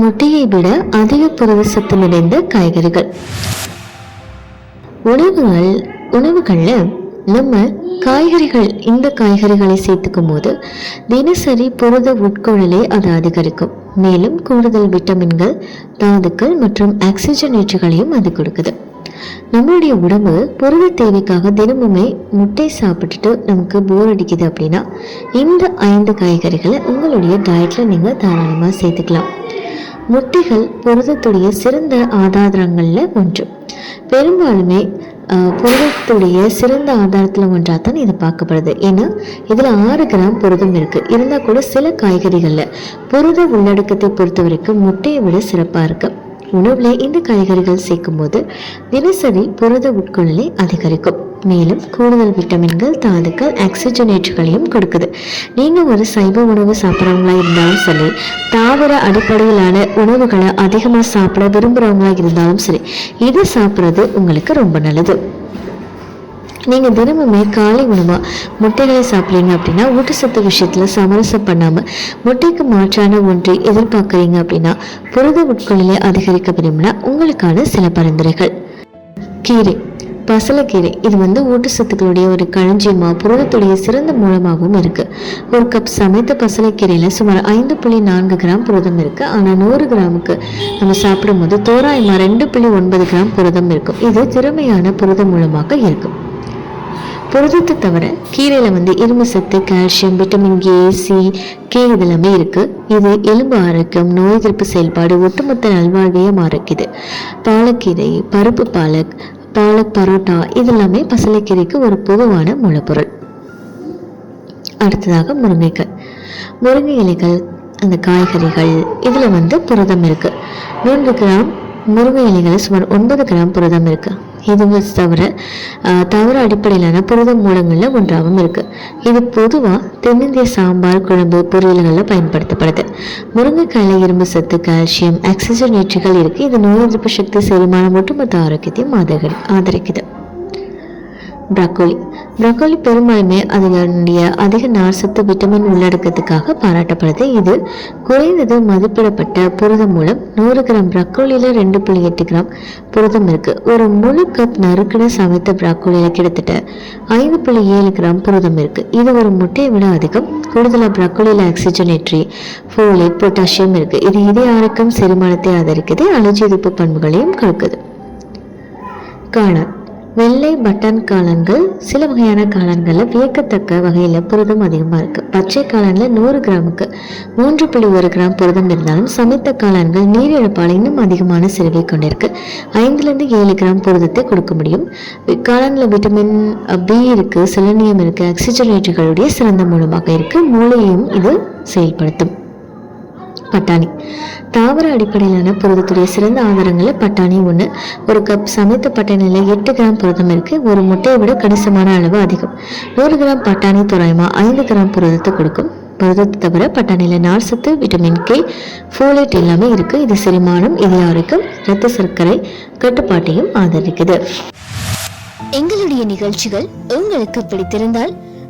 முட்டையை விட அதிக புரத சத்து நிறைந்த காய்கறிகள். உணவுகள் உணவுகளில் நம்ம காய்கறிகள் இந்த காய்கறிகளை சேர்த்துக்கும் போது தினசரி புரத உட்கொள்ளலை அது அதிகரிக்கும். மேலும் கூடுதல் விட்டமின்கள் தாதுக்கள் மற்றும் ஆக்சிஜனேற்றுகளையும் அது கொடுக்குது. நம்மளுடைய உடம்பு புரத தேவைக்காக தினமுமே முட்டை சாப்பிட்டுட்டு நமக்கு போர் அடிக்குது அப்படின்னா இந்த ஐந்து காய்கறிகளை உங்களுடைய டயட்ல நீங்கள் தாராளமாக சேர்த்துக்கலாம். முட்டைகள் புரதத்துடைய சிறந்த ஆதாரங்களில் ஒன்று. பெரும்பாலுமே புரதத்துடைய சிறந்த ஆதாரத்தில் ஒன்றாக தான் இது பார்க்கப்படுது. ஏன்னா இதில் ஆறு கிராம் புரதம் இருக்குது இருந்தால் கூட சில காய்கறிகளில் புரத உள்ளடக்கத்தை பொறுத்த வரைக்கும் முட்டையை விட சிறப்பாக இருக்குது உணவில் இந்த காய்கறிகள் சேர்க்கும்போது தினசரி புரத உட்கொள்ளலை அதிகரிக்கும். மேலும் கூடுதல் விட்டமின்கள் தாதுக்கள் ஆக்சிஜனேட்டுகளையும் கொடுக்குது. நீங்கள் ஒரு சைவ உணவு சாப்பிட்றவங்களா இருந்தாலும் சரி தாவர அடிப்படையிலான உணவுகளை அதிகமாக சாப்பிட விரும்புகிறவங்களா இருந்தாலும் சரி இது சாப்பிட்றது உங்களுக்கு ரொம்ப நல்லது. நீங்கள் தினமுமே காலை உணவா முட்டைகளை சாப்பிட்றீங்க அப்படின்னா ஊட்டச்சத்து விஷயத்தில் சமரசம் பண்ணாமல் முட்டைக்கு மாற்றான ஒன்றை எதிர்பார்க்குறீங்க அப்படின்னா புரத உட்கொள்ளலை அதிகரிக்க விரும்பினா உங்களுக்கான சில பரிந்துரைகள். கீரை. பசலைக்கீரை. இது வந்து ஊட்டச்சத்துக்களுடைய ஒரு களஞ்சியமாக புரதத்துடைய சிறந்த மூலமாகவும் இருக்கு. ஒரு கப் சமைத்த பசலைக்கீரையில சுமார் ஐந்து புள்ளி நான்கு கிராம் புரதம் இருக்கு. ஆனா நூறு கிராமுக்கு நம்ம சாப்பிடும்போது தோராயமாக ரெண்டு புள்ளி ஒன்பது கிராம் புரதம் இருக்கும். இது திறமையான புரத மூலமாக இருக்கும். புரதத்தை தவிர கீரையில் வந்து இரும்பு சத்து calcium vitamin A C K இதெல்லாமே இருக்கு. இது எலும்பு ஆரோக்கியம் நோய் எதிர்ப்பு செயல்பாடு ஒட்டுமொத்த நல்வாழ்வையும் ஆரோக்கியது பாலக்கீரை பருப்பு பாலக் பாலக் பரோட்டா இதெல்லாமே பசலைக்கீரைக்கு ஒரு பொதுவான மூலப்பொருள். அடுத்ததாக முருங்கைக்காய். முருங்கை இலைகள் அந்த காய்கறிகள் இதில் வந்து புரதம் இருக்கு. மூன்று கிராம் முருங்கை இலைகளில் சுமார் ஒன்பது கிராம் புரதம் இருக்கு. இதுவும் தவிர தவறு அடிப்படையிலான புரத மூலங்களில் ஒன்றாகவும் இருக்குது இது பொதுவாக தென்னிந்திய சாம்பார் குழம்பு பொரியல்களில் பயன்படுத்தப்படுது. முருங்கைக்காயில் இரும்பு சத்து கால்சியம் ஆக்சிஜனேற்றுகள் இருக்குது இது நோய் எதிர்ப்பு சக்தி செரிமானம் ஒட்டுமொத்த ஆரோக்கியத்தையும் ஆதரி ஆதரிக்குது. ப்ரக்கோலி. ப்ரக்கோலி பெரும்பாலுமே அதனுடைய அதிக நார்சத்து விட்டமின் உள்ளடக்கத்துக்காக பாராட்டப்படுது. இது குறைந்தது மதிப்பிடப்பட்ட புரதம் மூலம் நூறு கிராம் ப்ரக்கோலியில் ரெண்டு புள்ளி எட்டு கிராம் புரதம் இருக்கு. ஒரு முழு கப் நறுக்கிட சமைத்த ப்ரக்கோலியில் கிட்டத்தட்ட ஐந்து புள்ளி ஏழு கிராம் புரதம் இருக்கு. இது ஒரு முட்டையை விட அதிகம். கூடுதலாக ப்ரக்கோலியில் ஆக்சிஜனேட்ரி ஃபோலேட் பொட்டாசியம் இருக்கு. இது இதய ஆரோக்கியம் செரிமானத்தை ஆதரிக்குது அலர்ஜி எதிர்ப்பு பண்புகளையும் கொடுக்குது. காளான் வெள்ளை பட்டன் காளான்கள் சில வகையான காளான்களில் வியக்கத்தக்க வகையில் புரதம் அதிகமாக இருக்குது பச்சை காளானில் நூறு கிராமுக்கு மூன்று புள்ளி ஒரு கிராம் புரதம் இருந்தாலும் சமைத்த காளான்கள் நீரிழப்பால் இன்னும் அதிகமான செலவை கொண்டிருக்கு. ஐந்துலேருந்து ஏழு கிராம் புரதத்தை கொடுக்க முடியும். காளானில் விட்டமின் பி இருக்குது செலனியம் இருக்குது ஆக்சிஜனேற்றுகளுடைய சிறந்த மூலமாக இருக்குது மூளையையும் இது செயல்படுத்தும். பட்டாணி. தாவர அடிப்படையிலான புரதத்துடைய சிறந்த ஆதாரங்களில் பட்டாணி ஒன்று ஒரு கப் சமைத்த பட்டாணியில் எட்டு கிராம் புரதம் இருக்கு. ஒரு முட்டையை விட கணிசமான அளவு அதிகம். நூறு கிராம் பட்டாணி தோராயமா ஐந்து கிராம் புரதத்தை கொடுக்கும். புரதத்தை தவிர பட்டாணியில் நார்சத்து விட்டமின் கே ஃபோலேட் எல்லாமே இருக்கு. இது செரிமானம் இதய ஆரோக்கியம் இரத்த சர்க்கரை கட்டுப்பாட்டையும் ஆதரிக்குது. எங்களுடைய நிகழ்ச்சிகள் உங்களுக்கு பிடித்திருந்தால்